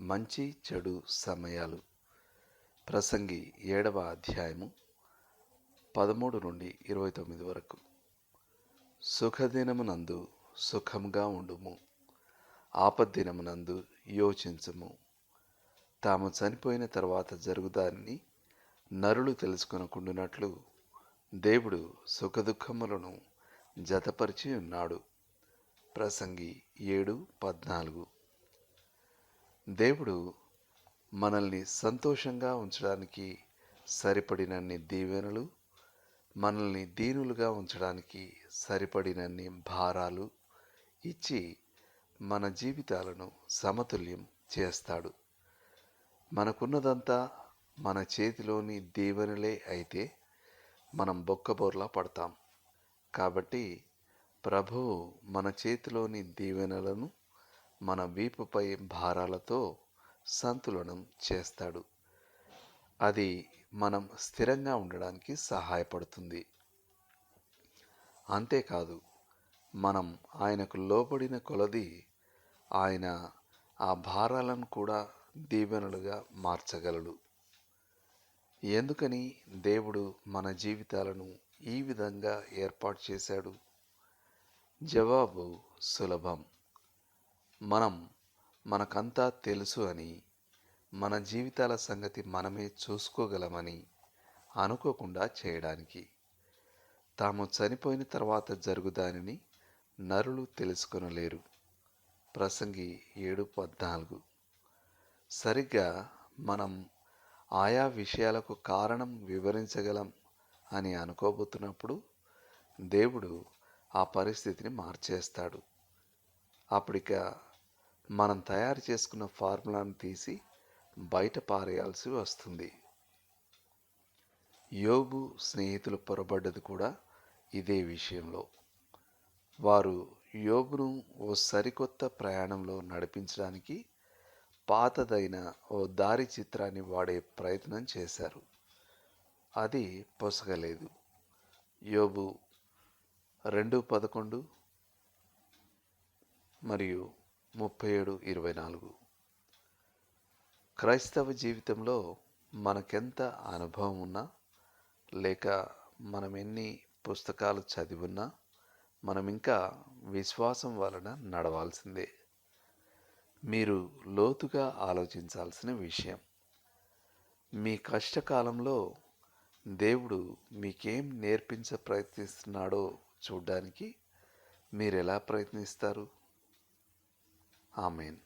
మంచి చెడు సమయాలు. ప్రసంగి ఏడవ అధ్యాయము పదమూడు నుండి ఇరవై తొమ్మిది వరకు. సుఖదినమునందు సుఖంగా ఉండుము. ఆపద్దినమునందు యోచించము. తాము చనిపోయిన తర్వాత జరుగుదాన్ని నరులు తెలుసుకొనకుండునట్లు దేవుడు సుఖదుఖములను జతపరిచి ఉన్నాడు. ప్రసంగి ఏడు పద్నాలుగు. దేవుడు మనల్ని సంతోషంగా ఉంచడానికి సరిపడినన్ని దీవెనలు మనల్ని దీనులుగా ఉంచడానికి సరిపడినన్ని భారాలు ఇచ్చి మన జీవితాలను సమతుల్యం చేస్తాడు. మనకున్నదంతా మన చేతిలోని దీవెనలే అయితే మనం బొక్కబోర్లా పడతాం. కాబట్టి ప్రభువు మన చేతిలోని దీవెనలను మన వీపుపై భారాలతో సంతులనం చేస్తాడు. అది మనం స్థిరంగా ఉండడానికి సహాయపడుతుంది. అంతేకాదు మనం ఆయనకు లోబడిన కొలది ఆయన ఆ భారాలను కూడా దీవెనలుగా మార్చగలడు. ఎందుకని దేవుడు మన జీవితాలను ఈ విధంగా ఏర్పాటు చేశాడు? జవాబు సులభం. మనం మనకంతా తెలుసు అని మన జీవితాల సంగతి మనమే చూసుకోగలమని అనుకోకుండా చేయడానికి. తాము చనిపోయిన తర్వాత జరుగుదానిని నరులు తెలుసుకొనలేరు. ప్రసంగి ఏడు పద్నాలుగు. సరిగ్గా మనం ఆయా విషయాలకు కారణం వివరించగలం అని అనుకోబోతున్నప్పుడు దేవుడు ఆ పరిస్థితిని మార్చేస్తాడు. అప్పటిక మనం తయారు చేసుకున్న ఫార్ములాను తీసి బయట పారేయాల్సి వస్తుంది. యోగు స్నేహితులు పొరబడ్డది కూడా ఇదే విషయంలో. వారు యోగును ఓ సరికొత్త ప్రయాణంలో నడిపించడానికి పాతదైన ఓ దారి చిత్రాన్ని వాడే ప్రయత్నం చేశారు. అది పొసగలేదు. యోబు రెండు పదకొండు మరియు ముప్పై ఏడు ఇరవై నాలుగు. క్రైస్తవ జీవితంలో మనకెంత అనుభవం ఉన్నా లేక మనం ఎన్ని పుస్తకాలు చదివున్నా మనం ఇంకా విశ్వాసం వలన నడవాల్సిందే. మీరు లోతుగా ఆలోచించాల్సిన విషయం. మీ కష్టకాలంలో దేవుడు మీకేం నేర్పించ ప్రయత్నిస్తున్నాడో చూడ్డానికి మీరు ఎలా ప్రయత్నిస్తారు? Amen.